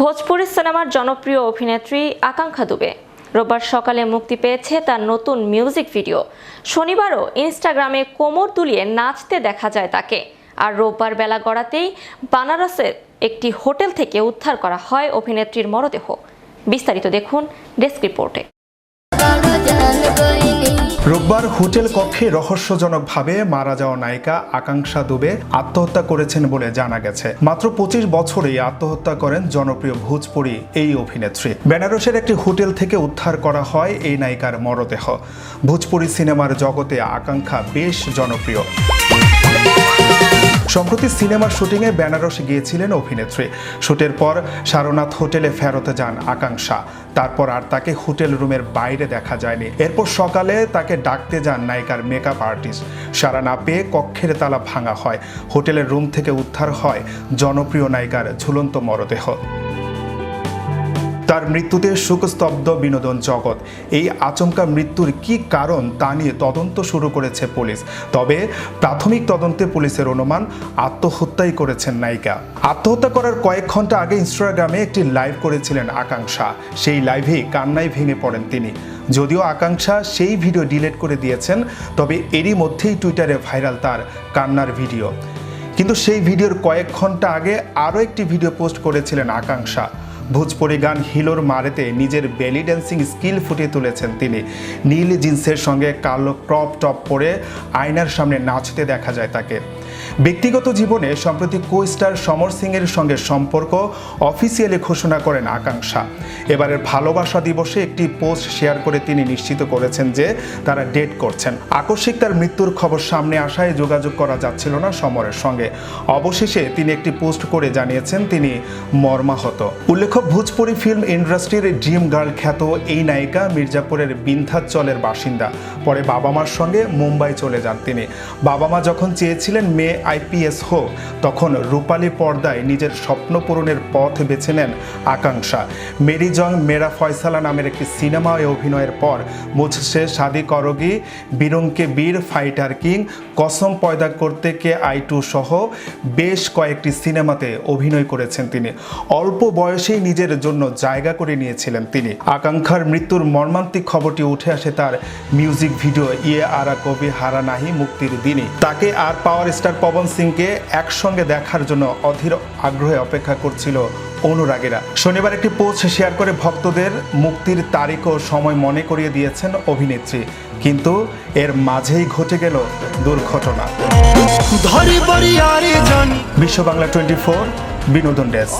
ভোজপুরি সিনেমার জনপ্রিয় অভিনেত্রী আকাঙ্ক্ষা দুবে। রোববার সকালে মুক্তি পেয়েছে তার নতুন মিউজিক ভিডিও। শনিবারও ইনস্টাগ্রামে কোমর তুলিয়ে নাচতে দেখা যায় তাকে। আর রোববার বেলা গড়াতেই বানারসের একটি হোটেল থেকে উদ্ধার করা হয় অভিনেত্রীর মরদেহ। বিস্তারিত দেখুন ডেস্ক রিপোর্টে। রোববার হোটেল কক্ষে রহস্যজনকভাবে মারা যাওয়া নায়িকা আকাঙ্ক্ষা দুবে আত্মহত্যা করেছেন বলে জানা গেছে। মাত্র পঁচিশ বছরেই আত্মহত্যা করেন জনপ্রিয় ভোজপুরি এই অভিনেত্রী। বেনারসের একটি হোটেল থেকে উদ্ধার করা হয় এই নায়িকার মরদেহ। ভোজপুরি সিনেমার জগতে আকাঙ্ক্ষা বেশ জনপ্রিয়। সম্প্রতি সিনেমার শুটিংয়ে বেনারস গিয়েছিলেন অভিনেত্রী। শুটের পর সারনাথ হোটেলে ফেরতে যান আকাঙ্ক্ষা। তারপর আর তাকে হোটেল রুমের বাইরে দেখা যায়নি। এরপর সকালে তাকে ডাকতে যান নায়িকার মেকআপ আর্টিস্ট সারা না পেয়ে কক্ষের তালা ভাঙা হয়। হোটেলের রুম থেকে উদ্ধার হয় জনপ্রিয় নায়িকার ঝুলন্ত মরদেহ। তার মৃত্যুতে শোকস্তব্ধ বিনোদন জগৎ। এই আচমকা মৃত্যুর কি কারণ তা নিয়ে তদন্ত শুরু করেছে পুলিশ। তবে প্রাথমিক তদন্তে পুলিশের অনুমান, আত্মহত্যাই করেছেন নায়িকা। আত্মহত্যা করার কয়েক ঘণ্টা আগে ইনস্টাগ্রামে একটি লাইভ করেছিলেন আকাঙ্ক্ষা। সেই লাইভেই কান্নায় ভেঙে পড়েন তিনি। যদিও আকাঙ্ক্ষা সেই ভিডিও ডিলিট করে দিয়েছেন, তবে এরই মধ্যেই টুইটারে ভাইরাল তার কান্নার ভিডিও। কিন্তু সেই ভিডিওর কয়েক ঘণ্টা আগে আরও একটি ভিডিও পোস্ট করেছিলেন আকাঙ্ক্ষা। ভোজপুরি গান হিলোর মারেতে নিজের বেলি ড্যান্সিং স্কিল ফুটিয়ে তুলেছেন তিনি। নীল জিন্সের সঙ্গে কালো ক্রপ টপ পরে আয়নার সামনে নাচতে দেখা যায় তাকে। ব্যক্তিগত জীবনে সম্প্রতি কো স্টার সমর সিংয়ের সঙ্গে সম্পর্ক অফিসিয়ালি ঘোষণা করেন আকাঙ্ক্ষা। এবারের ভালোবাসা দিবসে একটি পোস্ট শেয়ার করে তিনি নিশ্চিত করেছেন যে তারা ডেট করছেন। আকস্মিক তার মৃত্যুর খবর সামনে আসায় যোগাযোগ করা যাচ্ছিল না সমরের সঙ্গে। অবশেষে তিনি একটি পোস্ট করে জানিয়েছেন তিনি মর্মাহত। উল্লেখ্য, ভোজপুরি ফিল্ম ইন্ডাস্ট্রির ড্রিম গার্ল খ্যাত এই নায়িকা মির্জাপুরের বিন্ধ্যাচলের বাসিন্দা। পরে বাবা মার সঙ্গে মুম্বাই চলে যান তিনি। বাবা মা যখন চেয়েছিলেন মেয়ে আইপিএস হোক, তখন রূপালী পর্দায় নিজের স্বপ্ন পূরণের পথ বেছে নেন আকাঙ্ক্ষা। মেরি জং, মেরা ফয়সালা নামের একটি সিনেমায় অভিনয়ের পর মুঝসে সাদি করগি বীরঙ্কে বীর, ফাইটার কিং, কসম পয়দা করতে কে আই টু সহ বেশ কয়েকটি সিনেমাতে অভিনয় করেছেন তিনি। অল্প বয়সেই নিজের জন্য জায়গা করে নিয়েছিলেন তিনি। আকাঙ্ক্ষার মৃত্যুর মর্মান্তিক খবরটি উঠে আসে তার মিউজিক ভিডিও ইয়ে আরা কবি হারা নাহি মুক্তির দিনে। তাকে আর পাওয়ার স্টার মিস্টার পবন সিংকে একসঙ্গে দেখার জন্য অধীর আগ্রহে অপেক্ষা করছিল অনুরাগীরা। শনিবার একটি পোস্ট শেয়ার করে ভক্তদের মুক্তির তারিখ ও সময় মনে করিয়ে দিয়েছেন অভিনেত্রী। কিন্তু এর মাঝেই ঘটে গেল দুর্ঘটনা। বিশ্ব বাংলা টোয়েন্টি ফোর বিনোদন ডেস্ক।